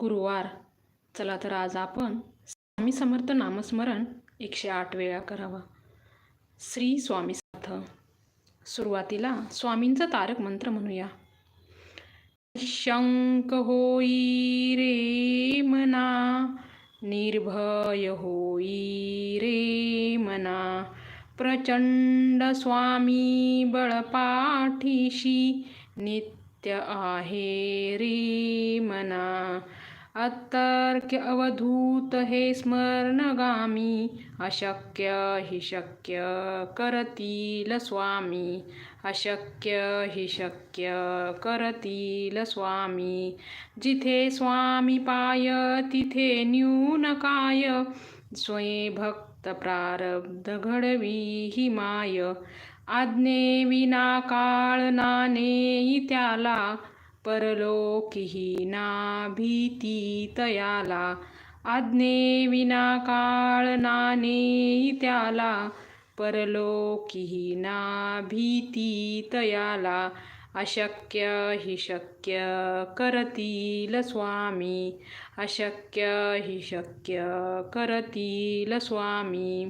गुरुवार. चला तर आज आपण स्वामी समर्थ नामस्मरण एकशे आठ वेळा करावा. श्री स्वामी समर्थ. सुरुवातीला स्वामींचा तारक मंत्र म्हणूया. शंक होई रे मना निर्भय होई रे मना प्रचंड स्वामी बळपाठीशी नित्य आहे रे मना. अतर्क अवधूत हे स्मरणगामी अशक्य हि शक्य करतील स्वामी अशक्य हि शक्य करतील स्वामी. जिथे स्वामी पाय तिथे न्यून काय? स्वये भक्त प्रारब्ध घडवी हि माय. आज्ञे विना काळ नाने त्याला परलोकिहीना भीती तयाला आज्ञे विना काळ नाने त्याला. परलोकीही ना भीती तयाला अशक्य हि शक्य करतील स्वामी. अशक्य हि शक्य करतील स्वामी.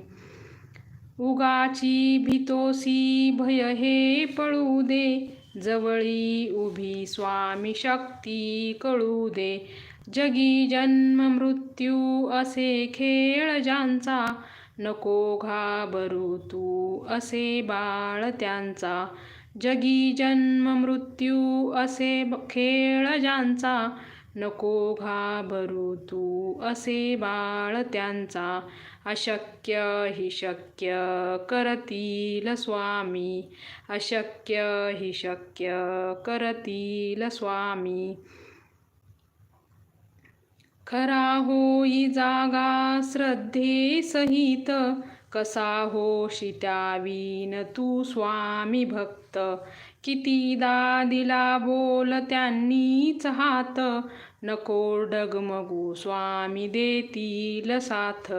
उगाची भीतोसी भय हे पळू दे. जवळी उभी स्वामी शक्ती कळू दे. जगी जन्म मृत्यू असे खेळ ज्यांचा नको घाबरू तू असे बाळ त्यांचा. जगी जन्म मृत्यू असे खेळ ज्यांचा नको घाबरू तू असे बाळ त्यांचा. अशक्य हि शक्य करतील स्वामी. अशक्य हि शक्य करतील स्वामी. खरा होई जागा श्रद्धे सहित. कसा होशी त्यावीन तू स्वामी भक्त. कितीदा दिला बोल त्यांनीच हात. नको डगमगू स्वामी देतील साथ.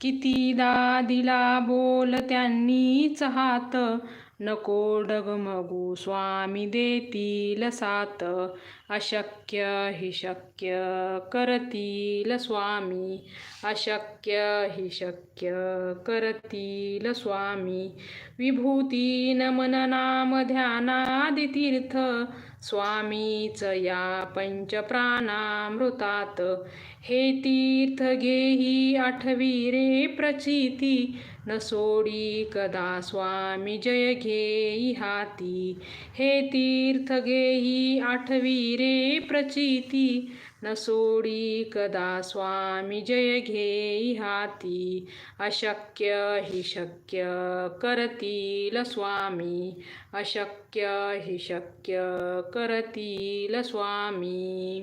कितीदा दिला बोल त्यांनीच हात. नको डगमगू स्वामी देतील सात अशक्य हि शक्य करतील स्वामी. अशक्य हि शक्य करतील स्वामी. विभूती नमन नाम ध्यानादि तीर्थ स्वामीच या पंचप्राणामृतात. हे तीर्थ घेही आठवी रे प्रचिती. न सोडी कदा स्वामी जय घेई हाती. हे तीर्थ घेही आठवी रे प्रचिती. न सोडी कदा स्वामी जय घेई हाती. अशक्य हि शक्य करतील स्वामी. अशक्य हि शक्य करतील स्वामी.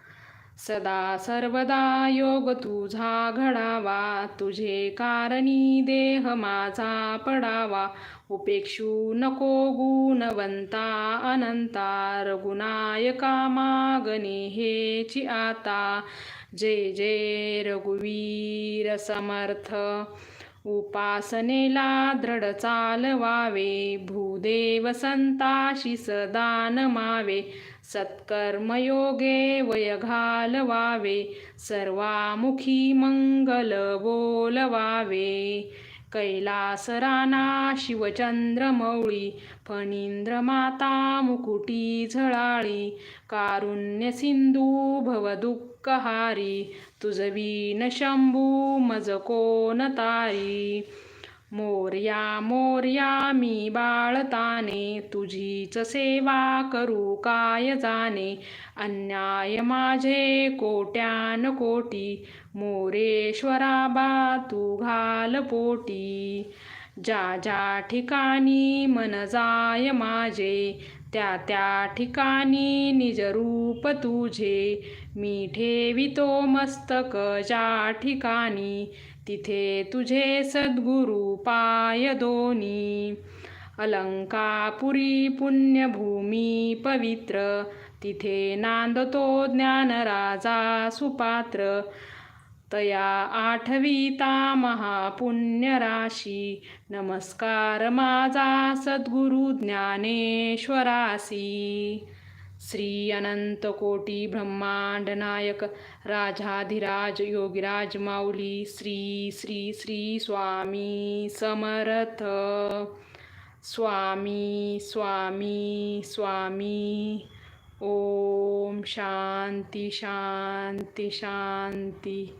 सदा सर्वदा योग तुझा घडावा. तुझे कारणी देह माझा पडावा. उपेक्षू नको गुणवंता अनंता. रघुनायका मागणे हेची आता. जय जय रघुवीर समर्थ. उपासनेला दृढ चालवावे. भूदेव संताशी सदा नमावे. सत्कर्मयोगे वय घालवावे सर्वामुखी मंगल बोलवावे कैलासराना शिवचंद्रमौळी फणींद्र माता मुकुटी झळाळी कारुण्य सिंधू भवदुःखहारी न शंभू मज कोण तारी मोर्या मोर्या मी बाळताने तुझीच सेवा करू काय जाणे? अन्याय माझे कोट्यान कोटी मोरेश्वरा बा तू घाल पोटी. ज्या ज्या ठिकाणी मन जाय माझे त्या त्या ठिकाणी निजरूप तुझे. मी ठेवितो मस्तक ज्या ठिकाणी तिथे तुझे सद्गुरु पाय दोनी. अलंकापुरी पुण्यभूमी पवित्र. तिथे नांदतो ज्ञानराजा सुपात्र. तया आठविता महापुण्यराशी नमस्कार माझा सद्गुरु ज्ञानेश्वरासी. श्री अनंत कोटी ब्रह्मांड नायक राजाधिराज योगीराज माऊली श्री श्री श्री स्वामी समर्थ। स्वामी स्वामी स्वामी। ओम शांती शांती शांती।